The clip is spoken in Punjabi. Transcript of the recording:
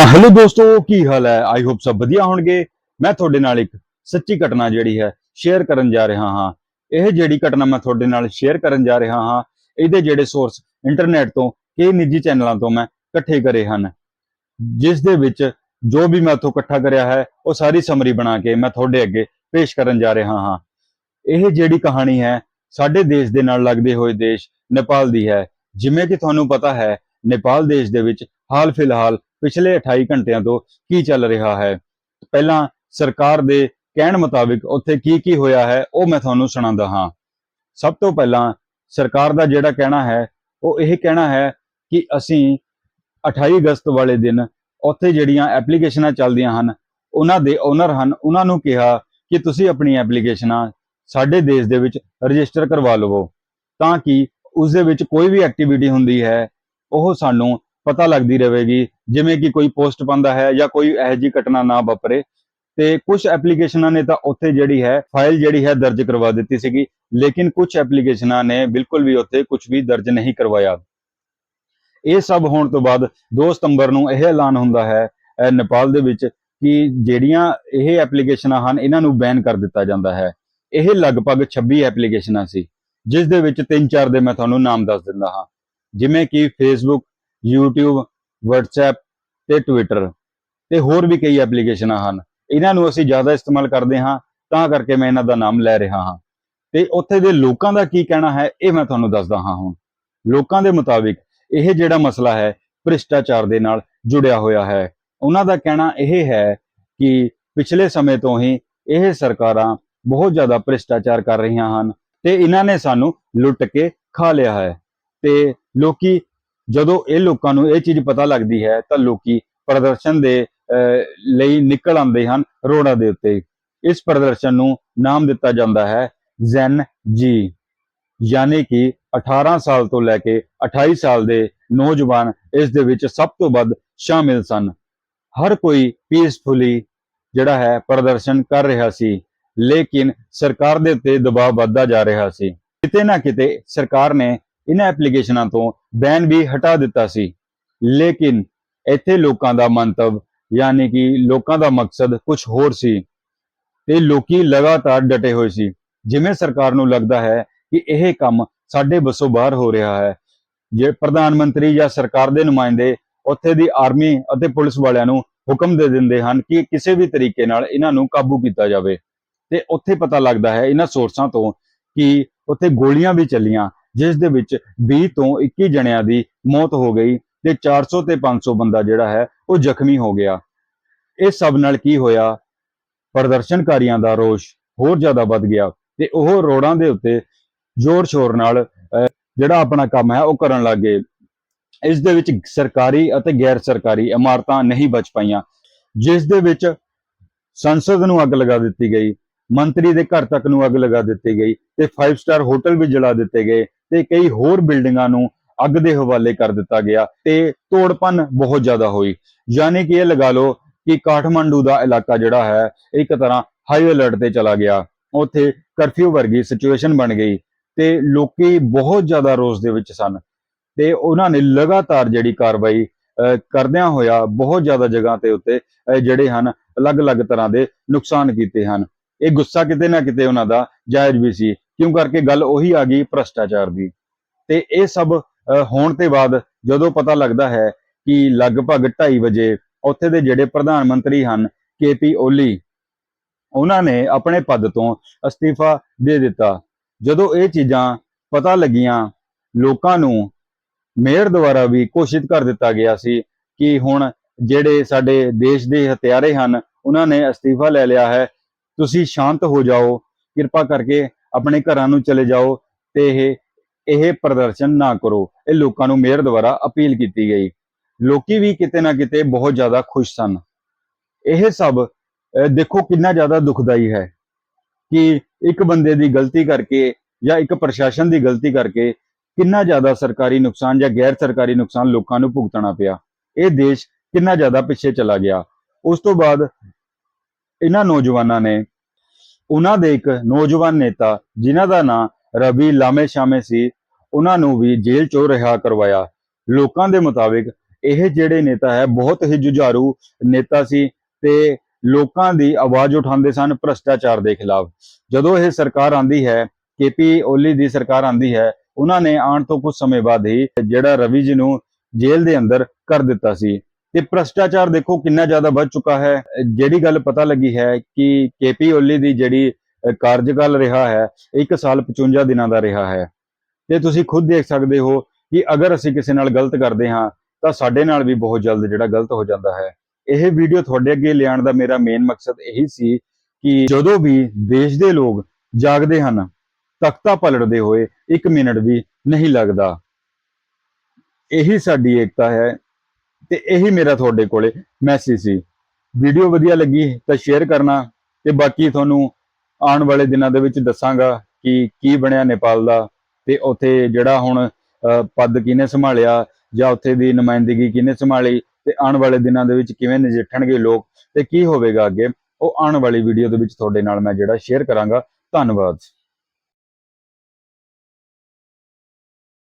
ਤਾਂ ਹੈਲੋ ਦੋਸਤੋ, ਕੀ ਹਾਲ ਹੈ? ਆਈ ਹੋਪ ਸਭ ਵਧੀਆ ਹੋਣਗੇ। ਮੈਂ ਤੁਹਾਡੇ ਨਾਲ ਇੱਕ ਸੱਚੀ ਘਟਨਾ ਜਿਹੜੀ ਹੈ ਸ਼ੇਅਰ ਕਰਨ ਜਾ ਰਿਹਾ ਹਾਂ। ਇਹ ਜਿਹੜੀ ਘਟਨਾ ਮੈਂ ਤੁਹਾਡੇ ਨਾਲ ਸ਼ੇਅਰ ਕਰਨ ਜਾ ਰਿਹਾ ਹਾਂ, ਇਹਦੇ ਜਿਹੜੇ ਸੋਰਸ ਇੰਟਰਨੈਟ ਤੋਂ, ਕਈ ਨਿੱਜੀ ਚੈਨਲਾਂ ਤੋਂ ਮੈਂ ਇਕੱਠੇ ਕਰੇ ਹਨ। ਜਿਸ ਦੇ ਵਿੱਚ ਜੋ ਵੀ ਮੈਂ ਉੱਥੋਂ ਇਕੱਠਾ ਕਰਿਆ ਹੈ, ਉਹ ਸਾਰੀ ਸਮਰੀ ਬਣਾ ਕੇ ਮੈਂ ਤੁਹਾਡੇ ਅੱਗੇ ਪੇਸ਼ ਕਰਨ ਜਾ ਰਿਹਾ ਹਾਂ। ਇਹ ਜਿਹੜੀ ਕਹਾਣੀ ਹੈ, ਸਾਡੇ ਦੇਸ਼ ਦੇ ਨਾਲ ਲੱਗਦੇ ਹੋਏ ਦੇਸ਼ ਨੇਪਾਲ ਦੀ ਹੈ। ਜਿਵੇਂ ਕਿ ਤੁਹਾਨੂੰ ਪਤਾ ਹੈ, ਨੇਪਾਲ ਦੇਸ਼ ਦੇ ਵਿੱਚ ਹਾਲ ਫਿਲਹਾਲ ਪਿਛਲੇ 28 ਘੰਟਿਆਂ ਤੋਂ ਕੀ ਚੱਲ ਰਿਹਾ ਹੈ? ਪਹਿਲਾਂ ਸਰਕਾਰ ਦੇ ਕਹਿਣ ਮੁਤਾਬਿਕ ਉੱਥੇ ਕੀ ਕੀ ਹੋਇਆ ਹੈ, ਉਹ ਮੈਂ ਤੁਹਾਨੂੰ ਸੁਣਾਉਂਦਾ ਹਾਂ। ਸਭ ਤੋਂ ਪਹਿਲਾਂ ਸਰਕਾਰ ਦਾ ਜਿਹੜਾ ਕਹਿਣਾ ਹੈ, ਉਹ ਇਹ ਕਹਿਣਾ ਹੈ ਕਿ ਅਸੀਂ 28 ਅਗਸਤ ਵਾਲੇ ਦਿਨ ਉੱਥੇ ਜਿਹੜੀਆਂ ਐਪਲੀਕੇਸ਼ਨਾਂ ਚੱਲਦੀਆਂ ਹਨ, ਉਹਨਾਂ ਦੇ ਓਨਰ ਹਨ, ਉਹਨਾਂ ਨੂੰ ਕਿਹਾ ਕਿ ਤੁਸੀਂ ਆਪਣੀ ਐਪਲੀਕੇਸ਼ਨਾਂ ਸਾਡੇ ਦੇਸ਼ ਦੇ ਵਿੱਚ ਰਜਿਸਟਰ ਕਰਵਾ ਲਵੋ, ਤਾਂ ਕਿ ਉਸ ਦੇ ਵਿੱਚ ਕੋਈ ਵੀ ਐਕਟੀਵਿਟੀ ਹੁੰਦੀ ਹੈ, ਉਹ ਸਾਨੂੰ ਪਤਾ ਲੱਗਦੀ ਰਹੇਗੀ, ਜਿਵੇਂ ਕਿ ਕੋਈ ਪੋਸਟ ਪਾਉਂਦਾ ਹੈ ਜਾਂ ਕੋਈ ਇਹੋ ਜਿਹੀ ਘਟਨਾ ਨਾ ਵਾਪਰੇ। ਤੇ ਕੁਝ ਐਪਲੀਕੇਸ਼ਨਾਂ ਨੇ ਤਾਂ ਉੱਥੇ ਜਿਹੜੀ ਹੈ, ਫਾਈਲ ਜਿਹੜੀ ਹੈ ਦਰਜ ਕਰਵਾ ਦਿੱਤੀ ਸੀਗੀ, ਲੇਕਿਨ ਕੁਝ ਐਪਲੀਕੇਸ਼ਨਾਂ ਨੇ ਬਿਲਕੁਲ ਵੀ ਉੱਥੇ ਕੁਝ ਵੀ ਦਰਜ ਨਹੀਂ ਕਰਵਾਇਆ। ਇਹ ਸਭ ਹੋਣ ਤੋਂ ਬਾਅਦ 2 ਸਤੰਬਰ ਨੂੰ ਇਹ ਐਲਾਨ ਹੁੰਦਾ ਹੈ ਨੇਪਾਲ ਦੇ ਵਿੱਚ ਕਿ ਜਿਹੜੀਆਂ ਇਹ ਐਪਲੀਕੇਸ਼ਨਾਂ ਹਨ, ਇਹਨਾਂ ਨੂੰ ਬੈਨ ਕਰ ਦਿੱਤਾ ਜਾਂਦਾ ਹੈ। ਇਹ ਲਗਭਗ 26 ਐਪਲੀਕੇਸ਼ਨਾਂ ਸੀ, ਜਿਸ ਦੇ ਵਿੱਚ 3-4 ਦੇ ਮੈਂ ਤੁਹਾਨੂੰ ਨਾਮ ਦੱਸ ਦਿੰਦਾ ਹਾਂ। ਜਿਵੇਂ ਕਿ ਫੇਸਬੁੱਕ YouTube, WhatsApp ਤੇ Twitter ਤੇ ਹੋਰ ਵੀ ਕਈ ਐਪਲੀਕੇਸ਼ਨਾਂ ਹਨ। ਇਹਨਾਂ ਨੂੰ ਅਸੀਂ ਜ਼ਿਆਦਾ ਇਸਤੇਮਾਲ ਕਰਦੇ ਹਾਂ, ਤਾਂ ਕਰਕੇ ਮੈਂ ਇਹਨਾਂ ਦਾ ਨਾਮ ਲੈ ਰਿਹਾ ਹਾਂ। ਤੇ ਉੱਥੇ ਦੇ ਲੋਕਾਂ ਦਾ ਕੀ ਕਹਿਣਾ ਹੈ, ਇਹ ਮੈਂ ਤੁਹਾਨੂੰ ਦੱਸਦਾ ਹਾਂ ਹੁਣ। ਲੋਕਾਂ ਦੇ ਮੁਤਾਬਿਕ ਇਹ ਜਿਹੜਾ ਮਸਲਾ ਹੈ, ਭ੍ਰਿਸ਼ਟਾਚਾਰ ਦੇ ਨਾਲ ਜੁੜਿਆ ਹੋਇਆ ਹੈ। ਉਹਨਾਂ ਦਾ ਕਹਿਣਾ ਇਹ ਹੈ ਕਿ ਪਿਛਲੇ ਸਮੇਂ ਤੋਂ ਹੀ ਇਹ ਸਰਕਾਰਾਂ ਬਹੁਤ ਜ਼ਿਆਦਾ ਭ੍ਰਿਸ਼ਟਾਚਾਰ ਕਰ ਰਹੀਆਂ ਹਨ ਤੇ ਇਹਨਾਂ ਨੇ ਸਾਨੂੰ ਲੁੱਟ ਕੇ ਖਾ ਲਿਆ ਹੈ। ਤੇ ਲੋਕੀ ਜਦੋਂ ਇਹ ਲੋਕਾਂ ਨੂੰ ਇਹ ਚੀਜ਼ ਪਤਾ ਲੱਗਦੀ ਹੈ ਤਾਂ ਲੋਕੀ ਪ੍ਰਦਰਸ਼ਨ ਦੇ ਲਈ ਨਿਕਲ ਆਉਂਦੇ ਹਨ ਰੋਡਾਂ ਦੇ ਉੱਤੇ। ਇਸ ਪ੍ਰਦਰਸ਼ਨ ਨੂੰ ਨਾਮ ਦਿੱਤਾ ਜਾਂਦਾ ਹੈ ਜ਼ੈਨ ਜੀ। ਯਾਨੀ ਕਿ 18 ਸਾਲ ਤੋਂ ਲੈ ਕੇ 28 ਸਾਲ ਦੇ ਨੌਜਵਾਨ ਇਸ ਦੇ ਵਿੱਚ ਸਭ ਤੋਂ ਵੱਧ ਸ਼ਾਮਿਲ ਸਨ। ਹਰ ਕੋਈ ਪੀਸਫੁਲੀ ਜਿਹੜਾ ਹੈ ਪ੍ਰਦਰਸ਼ਨ ਕਰ ਰਿਹਾ ਸੀ, ਲੇਕਿਨ ਸਰਕਾਰ ਦੇ ਉੱਤੇ ਦਬਾਅ ਵੱਧਦਾ ਜਾ ਰਿਹਾ ਸੀ। ਕਿਤੇ ਨਾ ਕਿਤੇ ਸਰਕਾਰ ਨੇ ਇਹਨਾਂ ਐਪਲੀਕੇਸ਼ਨਾਂ ਤੋਂ ਬੈਨ ਵੀ ਹਟਾ ਦਿੱਤਾ ਸੀ। ਲੇਕਿਨ ਇੱਥੇ ਲੋਕਾਂ ਦਾ ਮੰਤਵ, ਯਾਨੀ ਕਿ ਲੋਕਾਂ ਦਾ ਮਕਸਦ ਕੁਝ ਹੋਰ ਸੀ ਤੇ ਲੋਕੀ ਲਗਾਤਾਰ ਡਟੇ ਹੋਏ ਸੀ। ਜਿਵੇਂ ਸਰਕਾਰ ਨੂੰ ਲੱਗਦਾ ਹੈ ਕਿ ਇਹ ਕੰਮ ਸਾਡੇ ਵੱਸੋਂ ਬਾਹਰ ਹੋ ਰਿਹਾ ਹੈ। ਜੇ ਪ੍ਰਧਾਨ ਮੰਤਰੀ ਜਾਂ ਸਰਕਾਰ ਦੇ ਨੁਮਾਇੰਦੇ ਉੱਥੇ ਦੀ ਆਰਮੀ ਅਤੇ ਪੁਲਿਸ ਵਾਲਿਆਂ ਨੂੰ ਹੁਕਮ ਦੇ ਦਿੰਦੇ ਹਨ ਕਿ ਕਿਸੇ ਵੀ ਤਰੀਕੇ ਨਾਲ ਇਹਨਾਂ ਨੂੰ ਕਾਬੂ ਕੀਤਾ ਜਾਵੇ। ਤੇ ਉੱਥੇ ਪਤਾ ਲੱਗਦਾ ਹੈ ਇਹਨਾਂ ਸੋਰਸਾਂ ਤੋਂ ਕਿ ਉੱਥੇ ਗੋਲੀਆਂ ਵੀ ਚੱਲੀਆਂ ਜਿਸ ਦੇ ਵਿੱਚ 20 ਤੋਂ 21 ਜਣਿਆਂ ਦੀ ਮੌਤ ਹੋ ਗਈ ਤੇ 400 ਤੇ 500 ਬੰਦਾ ਜਿਹੜਾ ਹੈ ਉਹ ਜ਼ਖਮੀ ਹੋ ਗਿਆ। ਇਹ ਸਭ ਨਾਲ ਕੀ ਹੋਇਆ? ਪ੍ਰਦਰਸ਼ਨਕਾਰੀਆਂ ਦਾ ਰੋਸ਼ ਹੋਰ ਜ਼ਿਆਦਾ ਵੱਧ ਗਿਆ ਤੇ ਉਹ ਰੋਡਾਂ ਦੇ ਉੱਤੇ ਜ਼ੋਰ ਸ਼ੋਰ ਨਾਲ ਜਿਹੜਾ ਆਪਣਾ ਕੰਮ ਹੈ ਉਹ ਕਰਨ ਲੱਗ ਗਏ। ਇਸ ਦੇ ਵਿੱਚ ਸਰਕਾਰੀ ਅਤੇ ਗੈਰ ਸਰਕਾਰੀ ਇਮਾਰਤਾਂ ਨਹੀਂ ਬਚ ਪਾਈਆਂ, ਜਿਸ ਦੇ ਵਿੱਚ ਸੰਸਦ ਨੂੰ ਅੱਗ ਲਗਾ ਦਿੱਤੀ ਗਈ, ਮੰਤਰੀ ਦੇ ਘਰ ਤੱਕ ਨੂੰ ਅੱਗ ਲਗਾ ਦਿੱਤੀ ਗਈ ਤੇ 5 ਸਟਾਰ ਹੋਟਲ ਵੀ ਜਲਾ ਦਿੱਤੇ ਗਏ। ਤੇ ਕਈ ਹੋਰ ਬਿਲਡਿੰਗਾਂ ਨੂੰ ਅੱਗ ਦੇ ਹਵਾਲੇ ਕਰ ਦਿੱਤਾ ਗਿਆ ਤੇ ਤੋੜਪਨ ਬਹੁਤ ਜ਼ਿਆਦਾ ਹੋਈ। ਯਾਨੀ ਕਿ ਇਹ ਲਗਾ ਲਓ ਕਿ ਕਾਠਮੰਡੂ ਦਾ ਇਲਾਕਾ ਜਿਹੜਾ ਹੈ ਇੱਕ ਤਰ੍ਹਾਂ ਹਾਈ ਅਲਰਟ ਤੇ ਚਲਾ ਗਿਆ। ਉੱਥੇ ਕਰਫਿਊ ਵਰਗੀ ਸਿਚੁਏਸ਼ਨ ਬਣ ਗਈ ਤੇ ਲੋਕੀ ਬਹੁਤ ਜ਼ਿਆਦਾ ਰੋਸ ਦੇ ਵਿੱਚ ਸਨ ਤੇ ਉਹਨਾਂ ਨੇ ਲਗਾਤਾਰ ਜਿਹੜੀ ਕਾਰਵਾਈ ਅਹ, ਕਰਦਿਆਂ ਹੋਇਆ ਬਹੁਤ ਜ਼ਿਆਦਾ ਜਗ੍ਹਾ ਤੇ ਉੱਤੇ ਜਿਹੜੇ ਹਨ ਅਲੱਗ-ਅਲੱਗ ਤਰ੍ਹਾਂ ਦੇ ਨੁਕਸਾਨ ਕੀਤੇ ਹਨ। ਇਹ ਗੁੱਸਾ ਕਿਤੇ ਨਾ ਕਿਤੇ ਉਹਨਾਂ ਦਾ ਜਾਇਜ਼ ਵੀ ਸੀ। ਕਿਉਂ ਕਰਕੇ ਗੱਲ ਉਹੀ ਆ ਗਈ ਭ੍ਰਸ਼ਟਾਚਾਰ ਦੀ? ਤੇ ਇਹ ਸਭ ਹੋਣ ਤੇ ਬਾਅਦ ਜਦੋਂ ਪਤਾ ਲੱਗਦਾ ਹੈ ਕਿ ਲਗਭਗ 2:30 ਵਜੇ ਉੱਥੇ ਦੇ ਜਿਹੜੇ ਪ੍ਰਧਾਨ ਮੰਤਰੀ ਹਨ ਕੇਪੀ ਓਲੀ, ਉਹਨਾਂ ਨੇ ਆਪਣੇ ਪਦ ਤੋਂ ਅਸਤੀਫਾ ਦੇ ਦਿੱਤਾ। ਜਦੋਂ ਇਹ ਚੀਜ਼ਾਂ ਪਤਾ ਲੱਗੀਆਂ, ਲੋਕਾਂ ਨੂੰ ਮੇਅਰ ਦੁਆਰਾ ਵੀ ਘੋਸ਼ਿਤ ਕਰ ਦਿੱਤਾ ਗਿਆ ਸੀ ਕਿ ਹੁਣ ਜਿਹੜੇ ਸਾਡੇ ਦੇਸ਼ ਦੇ ਹਥਿਆਰੇ ਹਨ, ਉਹਨਾਂ ਨੇ ਅਸਤੀਫਾ ਲੈ ਲਿਆ ਹੈ। ਤੁਸੀਂ ਸ਼ਾਂਤ ਹੋ ਜਾਓ। ਕਿਰਪਾ ਕਰਕੇ ਆਪਣੇ ਘਰਾਂ ਨੂੰ ਚਲੇ ਜਾਓ ਤੇ ਇਹ ਇਹ ਪ੍ਰਦਰਸ਼ਨ ਨਾ ਕਰੋ। ਇਹ ਲੋਕਾਂ ਨੂੰ ਮੇਅਰ ਦੁਆਰਾ ਅਪੀਲ ਕੀਤੀ ਗਈ। ਲੋਕੀ ਵੀ ਕਿਤੇ ਨਾ ਕਿਤੇ ਬਹੁਤ ਜ਼ਿਆਦਾ ਖੁਸ਼ ਸਨ। ਇਹ ਸਭ ਦੇਖੋ ਕਿੰਨਾ ਜ਼ਿਆਦਾ ਦੁਖਦਾਈ ਹੈ ਕਿ ਇੱਕ ਬੰਦੇ ਦੀ ਗਲਤੀ ਕਰਕੇ ਜਾਂ ਇੱਕ ਪ੍ਰਸ਼ਾਸਨ ਦੀ ਗਲਤੀ ਕਰਕੇ ਕਿੰਨਾ ਜ਼ਿਆਦਾ ਸਰਕਾਰੀ ਨੁਕਸਾਨ ਜਾਂ ਗੈਰ ਸਰਕਾਰੀ ਨੁਕਸਾਨ ਲੋਕਾਂ ਨੂੰ ਭੁਗਤਣਾ ਪਿਆ। ਇਹ ਦੇਸ਼ ਕਿੰਨਾ ਜ਼ਿਆਦਾ ਪਿੱਛੇ ਚਲਾ ਗਿਆ। ਉਸ ਤੋਂ ਬਾਅਦ ਇਹਨਾਂ ਨੌਜਵਾਨਾਂ ਨੇ ਉਹਨਾਂ ਦੇ ਇੱਕ ਨੌਜਵਾਨ ਨੇਤਾ ਜਿਨ੍ਹਾਂ ਦਾ ਨਾਂ ਰਵੀ ਲਾਮੇ ਸ਼ਾਮੇ ਸੀ, ਉਹਨਾਂ ਨੂੰ ਵੀ ਜੇਲ੍ਹ ਚੋਂ ਰਿਹਾ ਕਰਵਾਇਆ। ਲੋਕਾਂ ਦੇ ਮੁਤਾਬਿਕ ਇਹ ਜਿਹੜੇ ਨੇਤਾ ਹੈ, ਬਹੁਤ ਹੀ ਜੁਝਾਰੂ ਨੇਤਾ ਸੀ ਤੇ ਲੋਕਾਂ ਦੀ ਆਵਾਜ਼ ਉਠਾਉਂਦੇ ਸਨ ਭ੍ਰਸ਼ਟਾਚਾਰ ਦੇ ਖਿਲਾਫ। ਜਦੋਂ ਇਹ ਸਰਕਾਰ ਆਂਦੀ ਹੈ ਕੇਪੀ ਓਲੀ ਦੀ ਸਰਕਾਰ ਆਂਦੀ ਹੈ, ਉਹਨਾਂ ਨੇ ਆਉਣ ਤੋਂ ਕੁਝ ਸਮੇਂ ਬਾਅਦ ਹੀ ਜਿਹੜਾ ਰਵੀ ਜੀ ਨੂੰ ਜੇਲ੍ਹ ਦੇ ਅੰਦਰ ਕਰ ਦਿੱਤਾ ਸੀ। ਤੇ ਭ੍ਰਸ਼ਟਾਚਾਰ ਦੇਖੋ ਕਿੰਨਾ ਜ਼ਿਆਦਾ ਵੱਧ ਚੁੱਕਾ ਹੈ। ਜਿਹੜੀ ਗੱਲ ਪਤਾ ਲੱਗੀ ਹੈ ਕਿ ਕੇਪੀ ਓਲੀ ਦੀ ਜਿਹੜੀ ਕਾਰਜਕਾਲ ਰਿਹਾ ਹੈ 1 ਸਾਲ 55 ਦਿਨਾਂ ਦਾ ਰਿਹਾ ਹੈ। ਤੇ ਤੁਸੀਂ ਖੁਦ ਦੇਖ ਸਕਦੇ ਹੋ ਕਿ ਅਗਰ ਅਸੀਂ ਕਿਸੇ ਨਾਲ ਗਲਤ ਕਰਦੇ ਹਾਂ, ਤਾਂ ਸਾਡੇ ਨਾਲ ਵੀ ਬਹੁਤ ਜਲਦ ਜਿਹੜਾ ਗਲਤ ਹੋ ਜਾਂਦਾ ਹੈ। ਇਹ ਵੀਡੀਓ ਤੁਹਾਡੇ ਅੱਗੇ ਲਿਆਉਣ ਦਾ ਮੇਰਾ ਮੇਨ ਮਕਸਦ ਇਹੀ ਸੀ ਕਿ ਜਦੋਂ ਵੀ ਦੇਸ਼ ਦੇ ਲੋਕ ਜਾਗਦੇ ਹਨ, ਤਖਤਾ ਪਲਟਦੇ ਹੋਏ 1 ਮਿੰਟ ਵੀ ਨਹੀਂ ਲੱਗਦਾ। ਇਹੀ ਸਾਡੀ ਏਕਤਾ ਹੈ। ਤੇ ਇਹੀ ਮੇਰਾ ਤੁਹਾਡੇ ਕੋਲੇ ਮੈਸੇਜ ਸੀ। ਵੀਡੀਓ ਵਧੀਆ ਲੱਗੀ ਤਾਂ ਸ਼ੇਅਰ ਕਰਨਾ ਤੇ ਬਾਕੀ ਤੁਹਾਨੂੰ ਆਉਣ ਵਾਲੇ ਦਿਨਾਂ ਦੇ ਵਿੱਚ ਦੱਸਾਂਗਾ ਕਿ ਕੀ ਬਣਿਆ ਨੇਪਾਲ ਦਾ ਤੇ ਉੱਥੇ ਜਿਹੜਾ ਹੁਣ ਅ, ਪਦ ਕਿਹਨੇ ਸੰਭਾਲਿਆ ਜਾਂ ਉੱਥੇ ਦੀ ਨੁਮਾਇੰਦਗੀ ਕਿਹਨੇ ਸੰਭਾਲੀ ਤੇ ਆਉਣ ਵਾਲੇ ਦਿਨਾਂ ਦੇ ਵਿੱਚ ਕਿਵੇਂ ਨਜਿੱਠਣਗੇ ਲੋਕ ਤੇ ਕੀ ਹੋਵੇਗਾ ਅੱਗੇ ਉਹ ਆਉਣ ਵਾਲੀ ਵੀਡੀਓ ਦੇ ਵਿੱਚ ਤੁਹਾਡੇ ਨਾਲ ਮੈਂ ਜਿਹੜਾ ਸ਼ੇਅਰ ਕਰਾਂਗਾ। ਧੰਨਵਾਦ।